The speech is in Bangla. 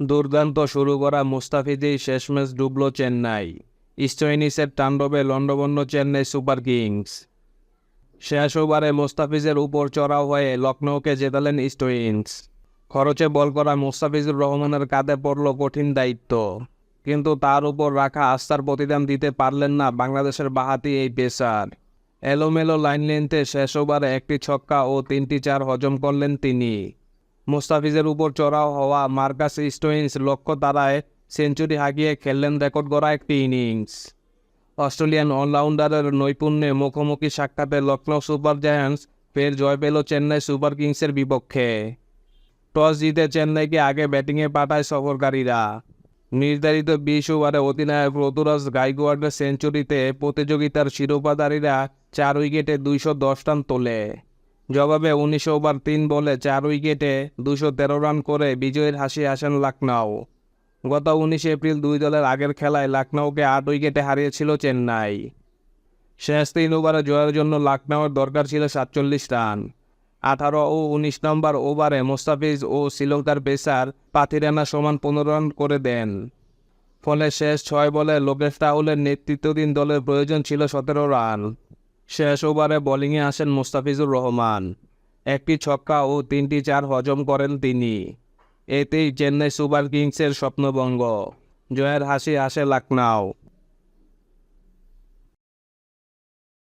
দুর্দান্ত শুরু করা মুস্তাফিজেই শেষমেশ ডুবল চেন্নাই। স্টোইনিসের তাণ্ডবে লন্ডবন্য চেন্নাই সুপার কিংস। শেষ ওভারে মোস্তাফিজের উপর চড়াও হয়ে লখনৌকে জেতালেন স্টোইন্স খরচে বল করা মোস্তাফিজুর রহমানের কাঁধে পড়ল কঠিন দায়িত্ব। কিন্তু তার উপর রাখা আস্থার প্রতিদান দিতে পারলেন না বাংলাদেশের বাহাতি এই পেসার। এলোমেলো লাইন লেন্থে শেষ ওভারে একটি ছক্কা ও তিনটি চার হজম করলেন তিনি। মোস্তাফিজের উপর চড়াও হওয়া মার্কাস স্টোইন্স লক্ষ্য তারায় সেঞ্চুরি হাগিয়ে খেললেন রেকর্ড গড়া একটি ইনিংস। অস্ট্রেলিয়ান অলরাউন্ডারের নৈপুণ্যে মুখোমুখি সাক্ষাতে লখনৌ সুপার জায়ান্টস ফের জয় পেল চেন্নাই সুপার কিংসের বিপক্ষে। টস জিতে চেন্নাইকে আগে ব্যাটিংয়ে পাঠায় সফরকারীরা। নির্ধারিত বিশ ওভারে অধিনায়ক ঋতুরাজ গাইকোয়াড়ের সেঞ্চুরিতে প্রতিযোগিতার শিরোপাধারীরা চার উইকেটে দুইশো দশ রান তোলে। জবাবে উনিশ ওভার তিন বলে চার উইকেটে দুশো তেরো রান করে বিজয়ের হাসি আসেন লখনৌ গত উনিশে এপ্রিল দুই দলের আগের খেলায় লখনৌকে আট উইকেটে হারিয়েছিল চেন্নাই। শেষ তিন ওভারে জয়ের জন্য লখনৌয়ের দরকার ছিল সাতচল্লিশ রান। আঠারো ও উনিশ নম্বর ওভারে মোস্তাফিজ ও শ্রীলঙ্কার পেসার পাথিরানা সমান পনেরো রান করে দেন। ফলে শেষ ছয় বলে লোকেশ রাহুলের নেতৃত্বাধীন দলের প্রয়োজন ছিল সতেরো রান। শেষ ওভারে বোলিংয়ে আসেন মুস্তাফিজুর রহমান। একটি ছক্কা ও তিনটি চার হজম করেন তিনি। এতেই চেন্নাই সুপার কিংসের স্বপ্নভঙ্গ। জয়ের হাসি আসে লখনৌ